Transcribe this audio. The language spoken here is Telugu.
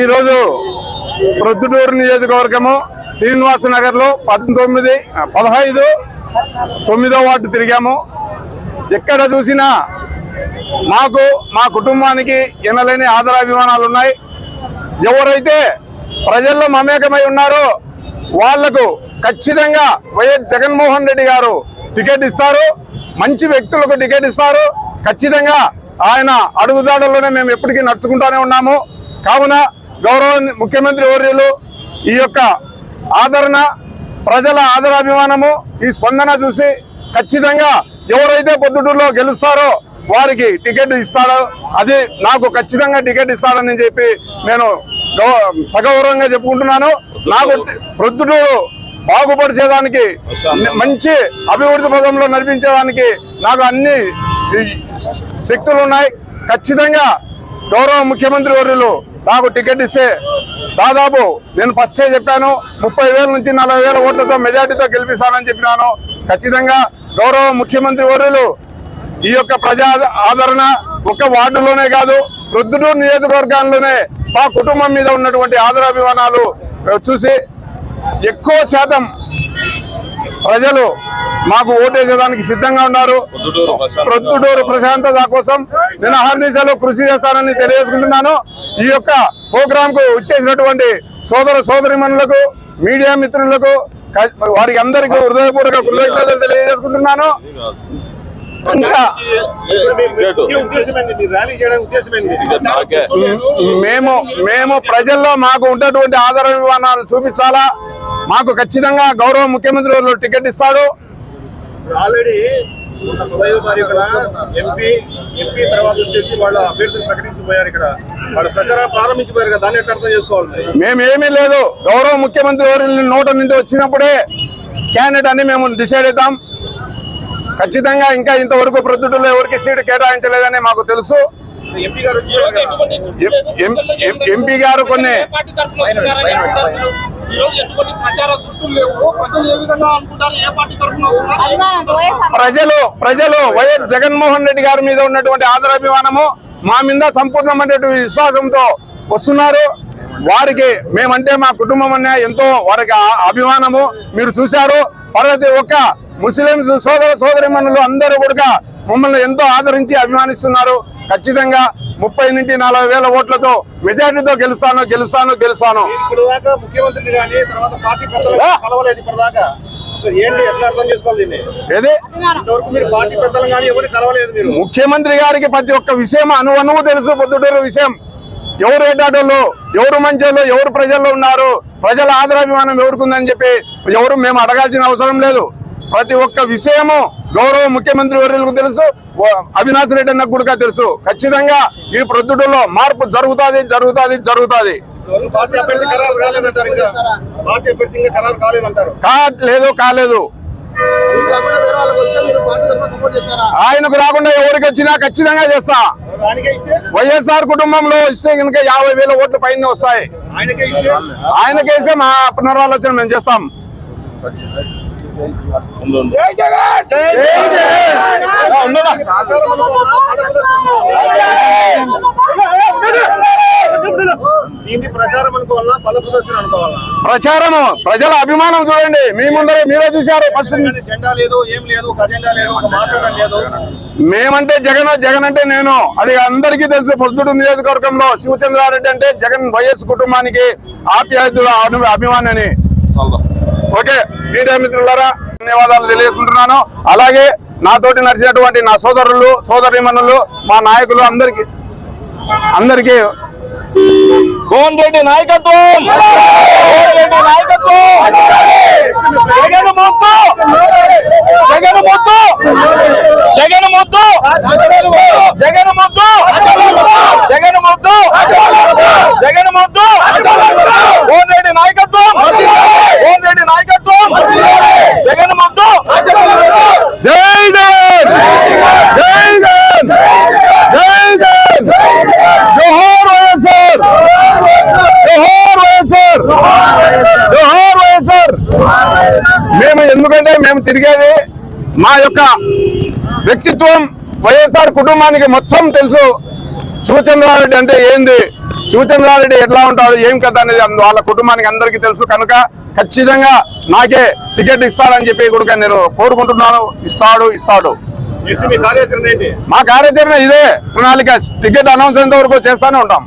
ఈరోజు ప్రొద్దుటూరు నియోజకవర్గము శ్రీనివాస నగర్లో పంతొమ్మిది పదహైదు తొమ్మిదో వార్డు తిరిగాము. ఎక్కడ చూసినా మాకు మా కుటుంబానికి ఎనలేని ఆదరాభిమానాలు ఉన్నాయి. ఎవరైతే ప్రజల్లో మమేకమై ఉన్నారో వాళ్ళకు ఖచ్చితంగా వైఎస్ జగన్మోహన్ రెడ్డి గారు టికెట్ ఇస్తారు. మంచి వ్యక్తులకు టికెట్ ఇస్తారు. ఖచ్చితంగా ఆయన అడుగుజాడల్లోనే మేము ఎప్పటికీ నడుచుకుంటానే ఉన్నాము. కావున గౌరవ ముఖ్యమంత్రి వర్యులు ఈ యొక్క ఆదరణ ప్రజల ఆదరాభిమానము ఈ స్పందన చూసి ఖచ్చితంగా ఎవరైతే పొద్దుటూరులో గెలుస్తారో వారికి టికెట్ ఇస్తాడో అది నాకు ఖచ్చితంగా టికెట్ ఇస్తాడని చెప్పి నేను గౌ- సగౌరవంగా చెప్పుకుంటున్నాను. నాకు ప్రొద్దుటూరు బాగుపరిచేదానికి మంచి అభివృద్ధి పదంలో నడిపించేదానికి నాకు అన్ని శక్తులు ఉన్నాయి ఖచ్చితంగా గౌరవ ముఖ్యమంత్రి వర్యులు నాకు టికెట్ ఇస్తే దాదాపు నేను ఫస్టే చెప్పాను ముప్పై వేల నుంచి నలభై వేల ఓట్లతో మెజార్టీతో గెలిపిస్తానని చెప్పినాను. ఖచ్చితంగా గౌరవ ముఖ్యమంత్రి వర్యులు ఈ యొక్క ప్రజా ఆదరణ ఒక వార్డులోనే కాదు ప్రొద్దుటూరు నియోజకవర్గాల్లోనే మా కుటుంబం మీద ఉన్నటువంటి ఆదరాభిమానాలు చూసి ఎక్కువ శాతం ప్రజలు మాకు ఓటేసేదానికి సిద్ధంగా ఉన్నారు. ప్రొద్దుటూరు ప్రశాంతత. కోసం నేను అహర్నిశలో కృషి చేస్తానని తెలియజేసుకుంటున్నాను. ఈ యొక్క ప్రోగ్రామ్కు వచ్చేసినటువంటి సోదర సోదరిమణులకు మీడియా మిత్రులకు వారికి అందరికీ హృదయపూర్వక కృతజ్ఞతలు తెలియజేసుకుంటున్నాను. మేము మేము ప్రజల్లో మాకు ఉన్నటువంటి ఆదర విమానాలు చూపించాలా? మాకు ఖచ్చితంగా గౌరవ ముఖ్యమంత్రి టికెట్ ఇస్తాడు. ఆల్రెడీ పదహైదో తారీఖున ఎంపీ ఎంపీ తర్వాత వచ్చేసి వాళ్ళ అభ్యర్థులు ప్రకటించిపోయారు ఇక్కడ. వాళ్ళ ప్రచారం ప్రారంభించిపోయారు కదా దాన్ని ఎట్లా అర్థం చేసుకోవాలి? మేమేమీ లేదు. గౌరవ ముఖ్యమంత్రి వారి నోట నుండి వచ్చినప్పుడే క్యాండిడేట్ అని మేము డిసైడ్ అవుతాం ఖచ్చితంగా ఇంకా ఇంతవరకు ప్రొద్దుటూరులో ఎవరికి సీటు కేటాయించలేదని మాకు తెలుసు. ఎంపీ గారు ఎంపీ గారు కొన్ని ఎటువంటి ప్రచార గుర్తులు లేవు. ప్రజలు ఏ విధంగా అనుకుంటారు? ఏ పార్టీ తరఫున వస్తున్నారు? ఏ పార్టీ తరఫున వస్తున్నారు? ప్రజలు ప్రజలు వైఎస్ జగన్మోహన్ రెడ్డి గారి మీద ఉన్నటువంటి ఆదరాభిమానము మా మీద సంపూర్ణమైనటువంటి విశ్వాసంతో వస్తున్నారు. వారికి మేమంటే మా కుటుంబం అనే ఎంతో వారికి అభిమానము మీరు చూశారు. ప్రతి ఒక్క ముస్లింస్ సోదర సోదరిమణులు అందరూ కూడా మమ్మల్ని ఎంతో ఆదరించి అభిమానిస్తున్నారు. ఖచ్చితంగా ముప్పై నుండి నలభై వేల ఓట్లతో మెజారిటీతో గెలుస్తాను గెలుస్తాను గెలుస్తాను. ముఖ్యమంత్రి గారికి ప్రతి ఒక్క విషయం అను అనువు తెలుసు పొద్దుటూరు విషయం. ఎవరు ఎడ్డాటోళ్ళు ఎవరు మంచోళ్ళు ఎవరు ప్రజల్లో ఉన్నారు ప్రజల ఆదరాభిమానం ఎవరికి ఉందని చెప్పి ఎవరు మేము అడగాల్సిన అవసరం లేదు. ప్రతి ఒక్క విషయము గౌరవ ముఖ్యమంత్రి వర్యులకు తెలుసు అవినాష్ రెడ్డి అన్నకు కూడా తెలుసు. ఖచ్చితంగా ఈ ప్రొద్దుటూరులో మార్పు జరుగుతాది జరుగుతాది జరుగుతాది. కాలేదంటారు కాలేదు కాలేదు. మీకు కాకుండా వేరే వాళ్ళకి వస్తే మీరు పార్టీ తరఫున సపోర్ట్ చేస్తారా? ఆయనకు రాకుండా ఎవరికి వచ్చినా ఖచ్చితంగా చేస్తా. వైఎస్ఆర్ కుటుంబంలో ఇస్తే కనుక యాభై వేల ఓట్లు పైన వస్తాయి. ఆయనకే ఇస్తే? ఆయనకేసే మా పునరాలోచన మేము చేస్తాం. ప్రచారము ప్రజల అభిమానం చూడండి మీ ముందరే మీరే చూశారు ఫస్ట్ జెండా లేదు ఏం లేదు ఒక అజెండా లేదు ఒక మాట్లాడడం లేదు మేమంటే జగన్ జగన్ అంటే నేను అది అందరికీ తెలుసు పొద్దుడు నియోజకవర్గంలో శివచంద్రారెడ్డి అంటే జగన్ వైఎస్ కుటుంబానికి ఆప్యాయతుల అను- అభిమానని ఓకే మీడియా మిత్రులారా ధన్యవాదాలు తెలియజేసుకుంటున్నాను. అలాగే నాతోటి నడిచినటువంటి నా సోదరులు సోదరిమణులు మా నాయకులు అందరికి అందరికీ కోన్ రెడ్డి నాయకత్వం! రెడ్డి నాయకత్వం! జగన్ ముద్దు! జగన్ ముద్దు! జగన్ ముద్దు జగన్ ముద్దు జగన్ ముద్దు జగన్ ముద్దు కోన్ రెడ్డి నాయకత్వం కోన్ రెడ్డి నాయకత్వం జగన్ ముద్దు జై జగన్ జై జగన్ జై జగన్ జోహార్ వైఎస్ఆర్ జోహార్ వైఎస్ఆర్ జోహార్ వైఎస్ఆర్ మేము ఎందుకంటే మేము తిరిగేది మా యొక్క వ్యక్తిత్వం వైఎస్ఆర్ కుటుంబానికి మొత్తం తెలుసు. శివచంద్రారెడ్డి అంటే ఏంది? శివచంద్రారెడ్డి ఎట్లా ఉంటాడు? ఏం కథ అనేది వాళ్ళ కుటుంబానికి అందరికీ తెలుసు. కనుక ఖచ్చితంగా నాకే టికెట్ ఇస్తాడని చెప్పి కూడా నేను కోరుకుంటున్నాను. ఇస్తాడు ఇస్తాడు. మీ కార్యాచరణ ఇదే. ప్రణాళిక. టికెట్ అనౌన్స్ వరకు చేస్తానే ఉంటాం.